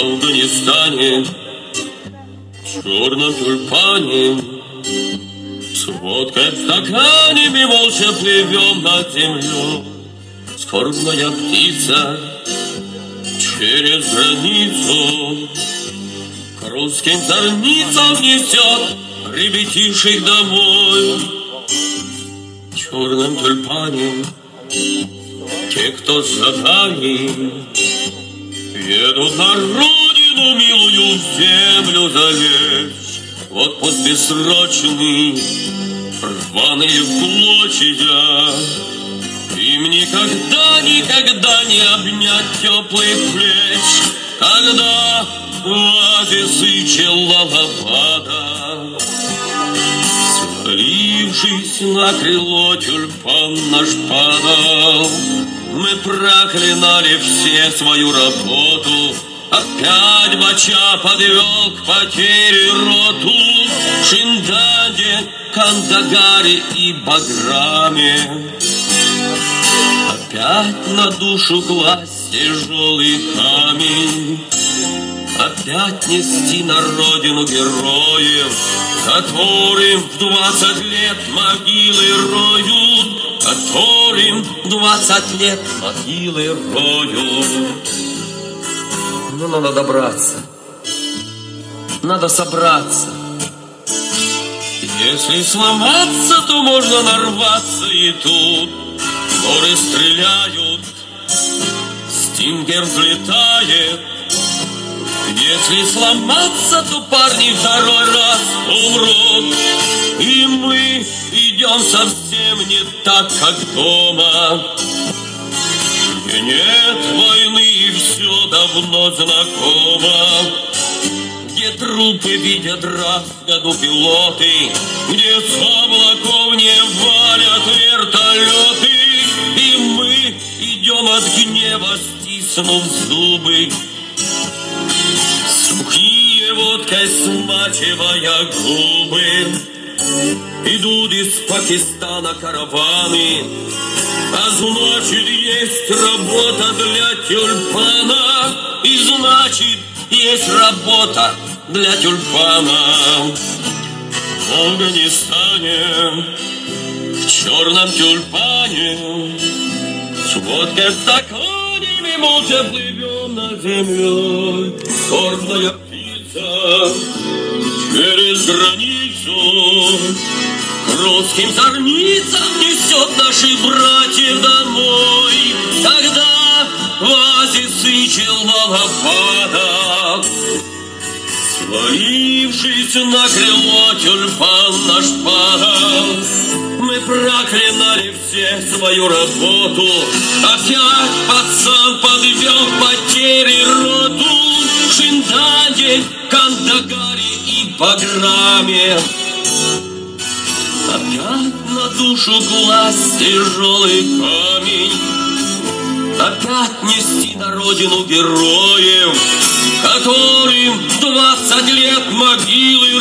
Афганистане, в черном тюльпане, с водкой в стакане мы молча плывем над землей. Скорбная птица через границу к русским зорницам несет ребятишек домой. В черном тюльпане те, кто задали, едут на родину милую землю залечь. В отпуск бессрочный, рваные клочья, им никогда, никогда не обнять теплых плеч, Когда оазисы Челалабада, Свалившись на крыло, тюльпан наш падал. Мы проклинали все свою работу, Опять Бача подвел к потере роту. В Шиндаде, Кандагаре и Баграме. Опять на душу класть тяжелый камень, Опять нести на родину героев, Которым в двадцать лет могилы роют, двадцать лет могилы роют. Ну, надо добраться. Надо собраться. Если сломаться, то можно нарваться и тут. Горы стреляют, стингер взлетает. Если сломаться, то парни второй раз умрут. И мы идем совсем не так, как дома. Где нет войны, и все давно знакомо. Где трупы видят раз в году пилоты, Где с облаков не валят вертолеты, И мы идем от гнева, стиснув зубы. Сухие водкой смачивая губы, Идут из Пакистана караваны, А значит, есть работа для тюльпана, И значит, есть работа для тюльпана. В Афганистане, в черном тюльпане, С водкой в стакане мы плывем над землей. Скорбная птица через границу русским зорницам несет наши братья домой. Когда в оазисы Челалабада Свалившись на крыло, тюльпан наш падал. Мы проклинали все свою работу, Опять пацан Опять на душу класть тяжелый камень, Опять нести на родину героев, Которым двадцать лет могилы